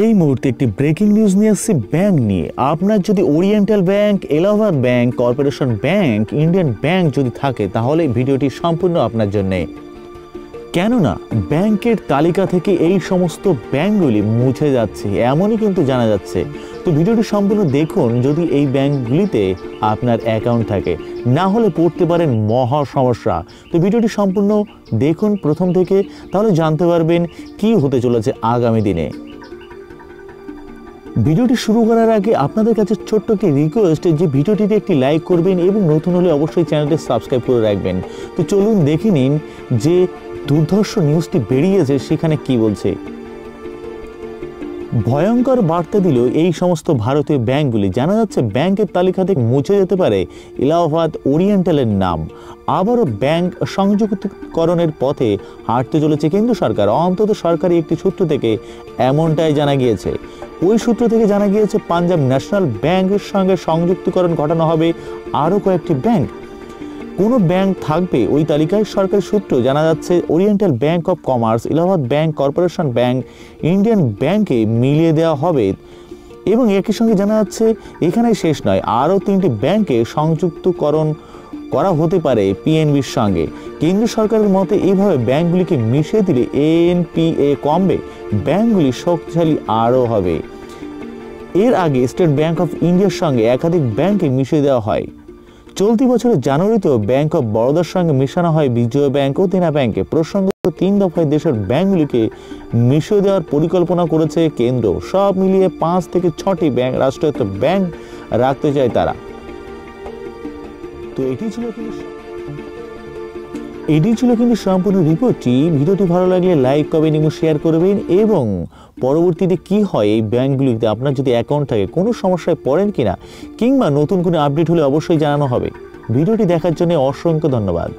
এই মুহূর্তে একটি ব্রেকিং নিউজ নিয়ে আসছি ব্যাংক নিয়ে। আপনার যদি oriental bank Allahabad bank corporation bank Indian bank যদি থাকে, তাহলে ভিডিওটি সম্পূর্ণ আপনার জন্যে। কেননা, ব্যাংকের তালিকা থেকে এই সমস্ত ব্যাংকগুলি মুছে যাচ্ছে, এমনই কিন্তু জানা যাচ্ছে। তো ভিডিওটি সম্পূর্ণ দেখুন যদি এই ব্যাংকগুলিতে আপনার অ্যাকাউন্ট থাকে। না হলে পড়তে পারেন মহা সমস্যা। তো ভিডিওটি সম্পূর্ণ দেখুন প্রথম থেকে, তাহলে জানতে পারবেন কি হতে চলেছে আগামী দিনে। ভিডিওটি শুরু করার আগে আপনাদের কাছে ছোট্ট একটি রিকোয়েস্ট যে ভিডিওটিতে একটি লাইক করবেন এবং নতুন হলে অবশ্যই চ্যানেলটি সাবস্ক্রাইব করে রাখবেন। তো চলুন দেখে নিন যে দুর্ধর্ষ নিউজটি বেরিয়েছে সেখানে কি বলছে। ভয়ঙ্কর বার্তা দিল এই সমস্ত ভারতীয় ব্যাংকগুলি, জানা যাচ্ছে ব্যাংকের তালিকা থেকে মুছে যেতে পারে এলাহাবাদ ওরিয়েন্টালের নাম। আবারও ব্যাংক সংযুক্তকরণের পথে হাঁটতে চলেছে কেন্দ্র সরকার। অন্তত সরকারি একটি সূত্র থেকে এমনটাই জানা গিয়েছে। ওই সূত্র থেকে জানা গিয়েছে, পাঞ্জাব ন্যাশনাল ব্যাংকের সঙ্গে সংযুক্তকরণ ঘটানো হবে আরও কয়েকটি ব্যাংক। কোনো ব্যাংক থাকবে ওই তালিকায় সরকারি সূত্র জানা যাচ্ছে oriental bank of commerce Allahabad bank corporation bank Indian ব্যাংকে মিলিয়ে দেওয়া হবে। এবং একই সঙ্গে জানা যাচ্ছে এখানে শেষ নয়, আরও তিনটি ব্যাংকে সংযুক্তকরণ করা হতে পারে পিএনবির সঙ্গে। কেন্দ্র সরকারের মতে এইভাবে ব্যাংকগুলিকে মিশিয়ে দিলে এনপিএ কমবে, ব্যাংকগুলি শক্তিশালী আরও হবে। এর আগে স্টেট ব্যাংক অফ ইন্ডিয়ার সঙ্গে একাধিক ব্যাংকে মিশিয়ে দেওয়া হয়। চলতি বছরের জানুয়ারিতেও ব্যাংক অফ বরোদার সঙ্গে মিশানো হয় বিজয় ব্যাংক ও দেনা ব্যাংকে। প্রসঙ্গত, তিন দফায় দেশের ব্যাংকগুলিকে মিশিয়ে দেওয়ার পরিকল্পনা করেছে কেন্দ্র। সব মিলিয়ে পাঁচ থেকে ছটি ব্যাংক, রাষ্ট্রায়ত্ত ব্যাংক রাখতে চায় তারা। তো এটি ছিল এটি ছিল কিন্তু সম্পূর্ণ রিপোর্টটি ভিডিওটি ভালো লাগলে লাইক কমেন্ট এবং শেয়ার করবেন এবং পরবর্তীতে কি হয় এই ব্যাঙ্কগুলিতে আপনার যদি অ্যাকাউন্ট থাকে, কোনো সমস্যায় পড়েন কিনা কিংবা নতুন কোনো আপডেট হলে অবশ্যই জানানো হবে। ভিডিওটি দেখার জন্য অসংখ্য ধন্যবাদ।